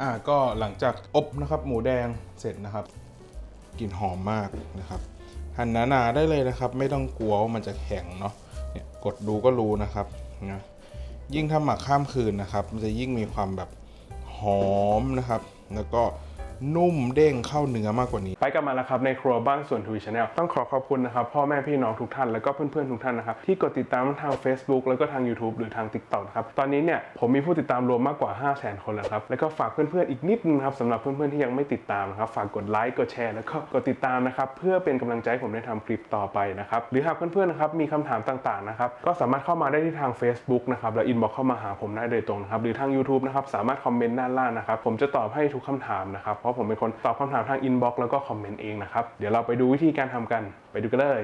อ่าก็หลังจากอบนะครับหมูแดงเสร็จนะครับกลิ่นหอมมากนะครับหั่นหนาๆได้เลยนะครับ ไม่ต้องกลัวว่ามันจะแข็งเนาะเนี่ยกดดูก็รู้นะครับนะยิ่งถ้าหมักข้ามคืนนะครับ มันจะยิ่งมีความแบบหอมนะครับ แล้วก็ นุ่มเด้งเข้าเนื้อมากกว่านี้ ไปกันมาแล้วครับในครัวบ้านส่วนทวีชาแนลต้องขอขอบคุณนะครับพ่อแม่พี่น้องทุกท่านแล้วก็เพื่อนๆทุกท่านนะครับที่กดติดตามทั้งทาง Facebook แล้วก็ทาง YouTube หรือทาง TikTok นะครับตอนนี้เนี่ยผมมีผู้ติดตามรวมมากกว่า 5 0 0 0 0 0 คนแล้วครับแล้วก็ฝากเพื่อนๆอีกนิดนึงครับสำหรับเพื่อนๆที่ยังไม่ติดตามนะครับฝากกดไลค์กดแชร์แล้วก็กดติดตามนะครับเพื่อเป็นกำลังใจผมได้ทำคลิปต่อไปนะครับหรือหากเพื่อนๆนะครับมีคำถามต่างๆนะครับก็สามารถเข้ามาได้ที่ทาง Facebook นะครับแล้วอินบ็อกเข้ามาหาผมได้โดยตรงนะครับหรือทาง YouTube นะครับสามารถคอมเมนต์ด้านล่างนะครับผมจะตอบให้ทุกคำถามนะครับราะผมเป็นคนตอบคำถามทางอินบ็อกซ์แล้วก็คอมเมนต์เองนะครับ เดี๋ยวเราไปดูวิธีการทำกัน ไปดูกันเลย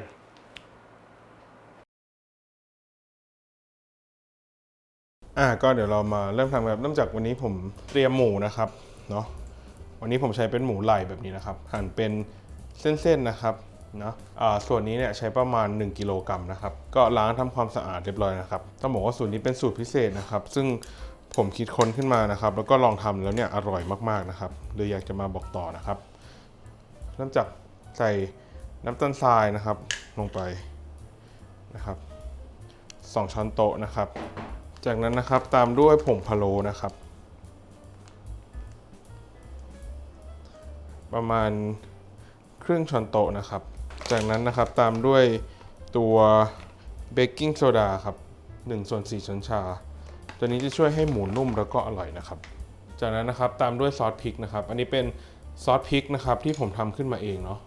อ่าก็เดี๋ยวเรามาเริ่มทำกันเริ่มจากวันนี้ผมเตรียมหมูนะครับเนาะวันนี้ผมใช้เป็นหมูไหล่แบบนี้นะครับ หั่นเป็นเส้นๆนะครับเนาะอ่าส่วนนี้เนี่ยใช้ประมาณ 1กิโลกรัมนะครับ ก็ล้างทำความสะอาดเรียบร้อยนะครับ ต้องบอกว่าสูตรนี้เป็นสูตรพิเศษนะครับ ซึ่ง ผมคิดค้นขึ้นมานะครับ แล้วก็ลองทำแล้วเนี่ยอร่อยมากๆนะครับเลยอยากจะมาบอกต่อนะครับ เริ่มจากใส่น้ำตาลทรายนะครับลงไปนะครับสองช้อนโต๊ะนะครับ จากนั้นนะครับตามด้วยผงพะโล้นะครับ ประมาณครึ่งช้อนโต๊ะนะครับ จากนั้นนะครับตามด้วยตัวเบกกิ้งโซดาครับ1ส่วน4ช้อนชา ตัวนี้จะช่วยให้หมูนุ่มแล้วก็อร่อยนะครับ จากนั้นนะครับตามด้วยซอสพริกนะครับ อันนี้เป็นซอสพริกนะครับที่ผมทำขึ้นมาเองเนาะ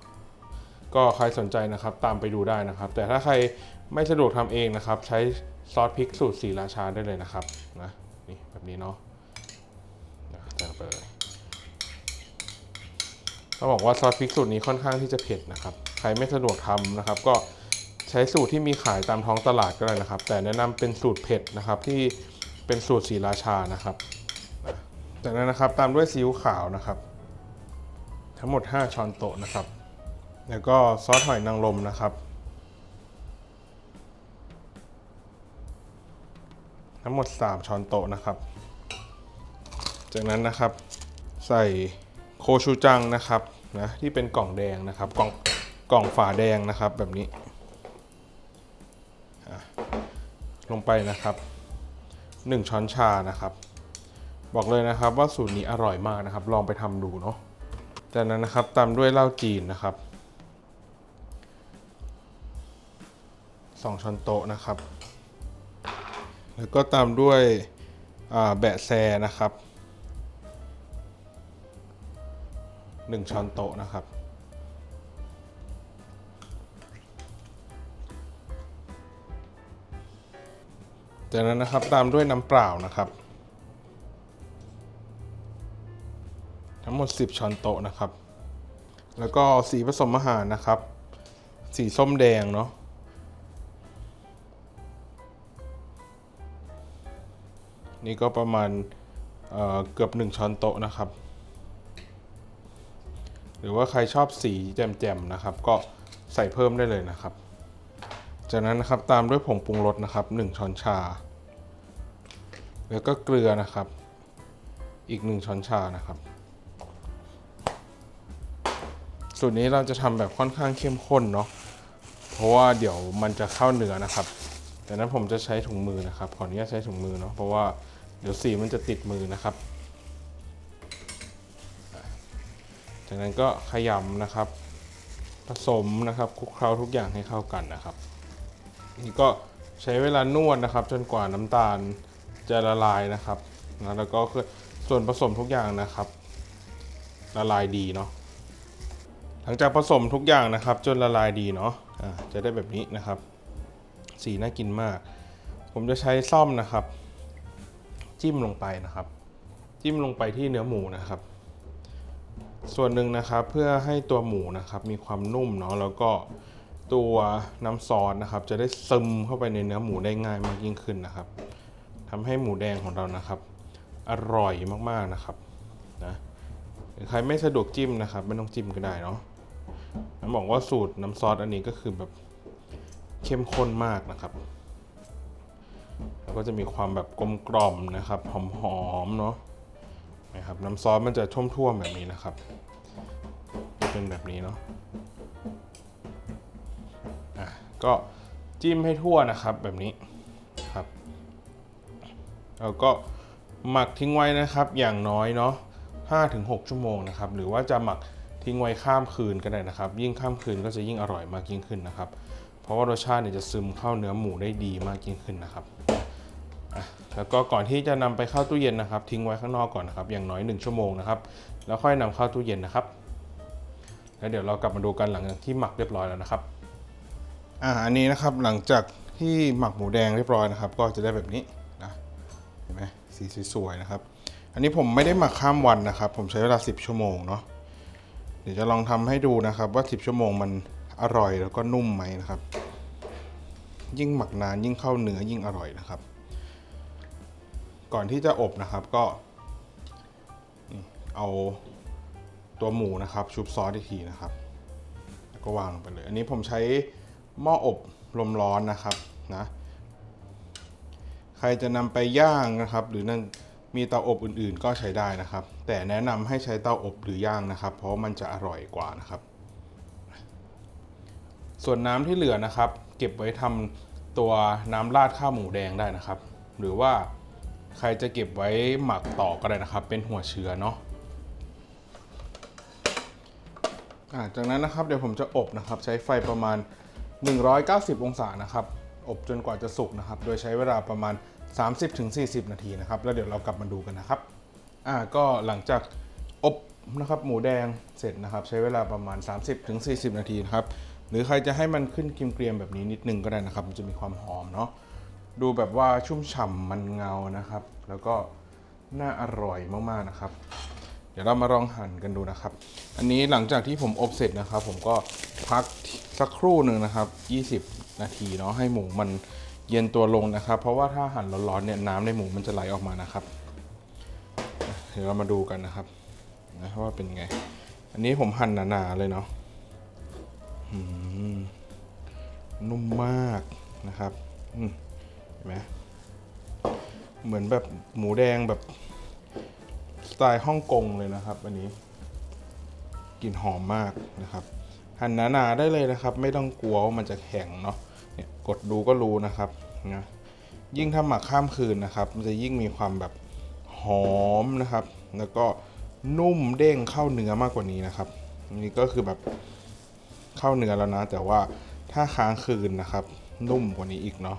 ก็ใครสนใจนะครับตามไปดูได้นะครับ แต่ถ้าใครไม่สะดวกทำเองนะครับ ใช้ซอสพริกสูตรสีราชาได้เลยนะครับนะนี่แบบนี้เนาะนะใส่ลงไปเลยต้องบอกว่าซอสพริกสูตรนี้ค่อนข้างที่จะเผ็ดนะครับ ใครไม่สะดวกทำนะครับ ก็ใช้สูตรที่มีขายตามท้องตลาดก็ได้นะครับ แต่แนะนำเป็นสูตรเผ็ดนะครับที่ เป็นสูตรสีราชานะครับ จากนั้นนะครับตามด้วยซีอิ๊วขาวนะครับ ทั้งหมด 5 ช้อนโต๊ะนะครับ แล้วก็ซอสหอยนางรมนะครับ ทั้งหมด 3 ช้อนโต๊ะนะครับ จากนั้นนะครับใส่โคชูจังนะครับนะที่เป็นกล่องแดงนะครับ กล่องกล่องฝาแดงนะครับแบบนี้ลงไปนะครับ 1 ช้อนชานะครับ บอกเลยนะครับว่าสูตรนี้อร่อยมากนะครับ ลองไปทำดูเนาะจากนั้นนะครับตามด้วยเหล้าจีนนะครับสองช้อนโต๊ะนะครับ แล้วก็ตามด้วยแบะแซนะครับหนึ่งช้อนโต๊ะนะครับ จากนั้นนะครับตามด้วยน้ำเปล่านะครับ ทั้งหมด 10 ช้อนโต๊ะนะครับ แล้วก็สีผสมอาหารนะครับ สีส้มแดงเนาะนี่ก็ประมาณเอ่อเกือบ 1 ช้อนโต๊ะนะครับ หรือว่าใครชอบสีแจ่มๆนะครับ ก็ใส่เพิ่มได้เลยนะครับ จากนั้นนะครับตามด้วยผงปรุงรสนะครับ 1 ช้อนชา แล้วก็เกลือนะครับ อีก 1 ช้อนชานะครับ สูตรนี้เราจะทำแบบค่อนข้างเข้มข้นเนาะเพราะว่าเดี๋ยวมันจะเข้าเนื้อนะครับ แต่นั้นผมจะใช้ถุงมือนะครับ ขออนุญาตใช้ถุงมือเนาะเพราะว่าเดี๋ยวสีมันจะติดมือนะครับ จากนั้นก็ขยำนะครับ ผสมนะครับคลุกเคล้าทุกอย่างให้เข้ากันนะครับ นี่ก็ใช้เวลานวดนะครับ จนกว่าน้ำตาลจะละลายนะครับนะแล้วก็คือส่วนผสมทุกอย่างนะครับ ละลายดีเนาะหลังจากผสมทุกอย่างนะครับ จนละลายดีเนาะะจะได้แบบนี้นะครับ สีน่ากินมาก ผมจะใช้ซ่อมนะครับ จิ้มลงไปนะครับ จิ้มลงไปที่เนื้อหมูนะครับ ส่วนหนึ่งนะครับเพื่อให้ตัวหมูนะครับ มีความนุ่มเนาะแล้วก็ ตัวน้ำซอสนะครับ จะได้ซึมเข้าไปในเนื้อหมูได้ง่ายมากยิ่งขึ้นนะครับทำให้หมูแดงของเรานะครับ อร่อยมากๆนะครับนะใครไม่สะดวกจิ้มนะครับ ไม่ต้องจิ้มก็ได้เนาะน้ำบอกว่าสูตรน้ำซอสอันนี้ก็คือแบบเข้มข้นมากนะครับ แล้วก็จะมีความแบบกลมกล่อมนะครับ หอมๆเนาะนะครับน้ำซอสมันจะท่วมๆแบบนี้นะครับจะเป็นแบบนี้เนาะ ก็จิ้มให้ทั่วนะครับแบบนี้ครับแล้วก็หมักทิ้งไว้นะครับอย่างน้อยเนาะ5-6 ชั่วโมงนะครับ หรือว่าจะหมักทิ้งไว้ข้ามคืนก็ได้นะครับ ยิ่งข้ามคืนก็จะยิ่งอร่อยมากยิ่งขึ้นนะครับ เพราะว่ารสชาติเนี่ยจะซึมเข้าเนื้อหมูได้ดีมากยิ่งขึ้นนะครับแล้วก็ก่อนที่จะนำไปเข้าตู้เย็นนะครับ ทิ้งไว้ข้างนอกก่อนนะครับ อย่างน้อย 1 ชั่วโมงนะครับ แล้วค่อยนำเข้าตู้เย็นนะครับ แล้วเดี๋ยวเรากลับมาดูกันหลังจากที่หมักเรียบร้อยแล้วนะครับ อ่าอันนี้นะครับหลังจากที่หมักหมูแดงเรียบร้อยนะครับ ก็จะได้แบบนี้นะเห็นไหมสีสวยๆนะครับ อันนี้ผมไม่ได้หมักข้ามวันนะครับ ผมใช้เวลา 10 ชั่วโมงเนาะเดี๋ยวจะลองทำให้ดูนะครับ ว่า 10 ชั่วโมงมันอร่อยแล้วก็นุ่มไหมนะครับ ยิ่งหมักนานยิ่งเข้าเนื้อยิ่งอร่อยนะครับ ก่อนที่จะอบนะครับก็เอาตัวหมูนะครับ ชุบซอสอีกทีนะครับ แล้วก็วางลงไปเลย อันนี้ผมใช้ หม้ออบลมร้อนนะครับนะใครจะนำไปย่างนะครับ หรือนั่นมีเตาอบอื่นๆ ก็ใช้ได้นะครับ แต่แนะนำให้ใช้เตาอบหรือย่างนะครับ เพราะมันจะอร่อยกว่านะครับ ส่วนน้ำที่เหลือนะครับ เก็บไว้ทำตัวน้ำราดข้าวหมูแดงได้นะครับ หรือว่าใครจะเก็บไว้หมักต่อก็ได้นะครับ เป็นหัวเชื้อเนาะจากนั้นนะครับเดี๋ยวผมจะอบนะครับ ใช้ไฟประมาณ 190 องศานะครับอบจนกว่าจะสุกนะครับ โดยใช้เวลาประมาณ 30-40 นาทีนะครับ แล้วเดี๋ยวเรากลับมาดูกันนะครับ อ่าก็หลังจากอบนะครับหมูแดงเสร็จนะครับ ใช้เวลาประมาณ 30-40 นาทีนะครับ หรือใครจะให้มันขึ้นเกรียมๆแบบนี้นิดนึงก็ได้นะครับ มันจะมีความหอมเนาะดูแบบว่าชุ่มฉ่ำมันเงานะครับ แล้วก็น่าอร่อยมากๆนะครับ เดี๋ยวเรามาลองหั่นกันดูนะครับ อันนี้หลังจากที่ผมอบเสร็จนะครับ ผมก็พักสักครู่หนึ่งนะครับ 20 นาทีเนาะให้หมูมันเย็นตัวลงนะครับ เพราะว่าถ้าหั่นร้อนๆเนี่ยน้ำในหมูมันจะไหลออกมานะครับ เดี๋ยวเรามาดูกันนะครับนะว่าเป็นไง อันนี้ผมหั่นหนาๆเลยเนาะนุ่มมากนะครับเห็นไหมเหมือนแบบหมูแดงแบบ ไตล์ฮ่องกงเลยนะครับ อันนี้กลิ่นหอมมากนะครับหั่นหนาๆได้เลยนะครับ ไม่ต้องกลัวว่ามันจะแข็งเนาะเนี่ยกดดูก็รู้นะครับนะยิ่งถ้าหมักข้ามคืนนะครับ มันจะยิ่งมีความแบบหอมนะครับ แล้วก็นุ่มเด้งเข้าเนื้อมากกว่านี้นะครับนนี้ก็คือแบบเข้าเนื้อแล้วนะ แต่ว่าถ้าค้างคืนนะครับ นุ่มกว่านี้อีกเนาะ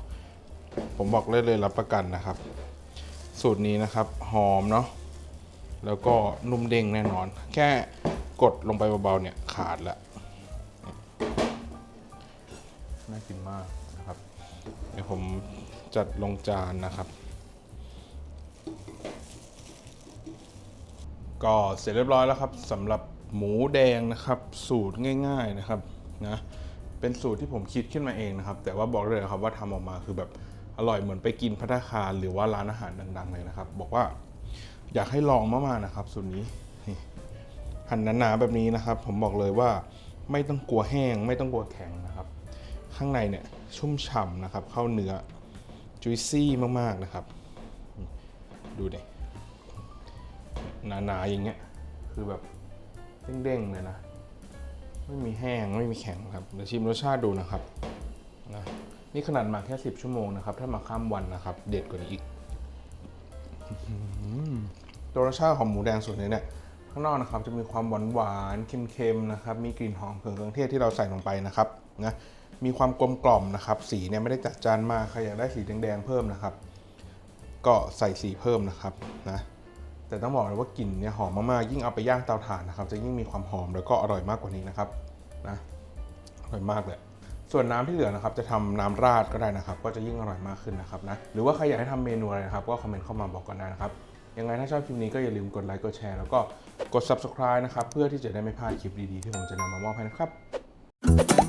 ผมบอกเลยเลยรับประกันนะครับ สูตรนี้นะครับ หอมเนาะ แล้วก็นุ่มเด้งแน่นอน แค่กดลงไปเบาๆเนี่ยขาดล้วน่ากินมากนะครับ เดี๋ยวผมจัดลงจานนะครับ ก็เสร็จเรียบร้อยแล้วครับสำหรับหมูแดงนะครับ สูตรง่ายๆนะครับนะเป็นสูตรที่ผมคิดขึ้นมาเองนะครับ แต่ว่าบอกเลยนะครับว่าทำออกมาคือแบบอร่อยเหมือนไปกินพัตตาคารหรือว่าร้านอาหารดังๆเลยนะครับ บอกว่า อยากให้ลองมากๆนะครับสูตรนี้หั่นหนาๆแบบนี้นะครับ ผมบอกเลยว่าไม่ต้องกลัวแห้ง ไม่ต้องกลัวแข็งนะครับ ข้างในเนี่ยชุ่มฉ่ำนะครับ เข้าเนื้อจุยซี่มากๆนะครับนี่ดูดิหนาๆอย่างเงี้ยคือแบบเด้งๆเลยนะไม่มีแห้งไม่มีแข็งครับเดี๋ยวชิมรสชาติดูนะครับนะนี่ขนาดหมักแค่ 10 ชั่วโมงนะครับ ถ้าหมาข้ามวันนะครับ เด็ดกว่านี้อีก ตัวรสชาติของหมูแดงส่วนนี้เนี่ยข้างนอกนะครับจะมีความหวานหวานเค็มๆนะครับมีกลิ่นหอมของเครื่องเทศที่เราใส่ลงไปนะครับนะมีความกลมกล่อมนะครับ สีเนี่ยไม่ได้จัดจ้านมากใครอยากได้สีแดงๆเพิ่มนะครับ ก็ใส่สีเพิ่มนะครับนะแต่ต้องบอกเลยว่ากลิ่นเนี่ยหอมมากๆยิ่งเอาไปย่างเตาถ่านนะครับ จะยิ่งมีความหอมแล้วก็อร่อยมากกว่านี้นะครับนะอร่อยมากเลยส่วนน้ำที่เหลือนะครับ จะทำน้ำราดก็ได้นะครับ ก็จะยิ่งอร่อยมากขึ้นนะครับนะหรือว่าใครอยากให้ทำเมนูอะไรนะครับ ก็คอมเมนต์เข้ามาบอกกันได้นะครับ ยังไงถ้าชอบคลิปนี้ก็อย่าลืมกดไลค์กดแชร์แล้วก็กด subscribe นะครับ เพื่อที่จะได้ไม่พลาดคลิปดีๆ ที่ผมจะนำมามอบให้นะครับ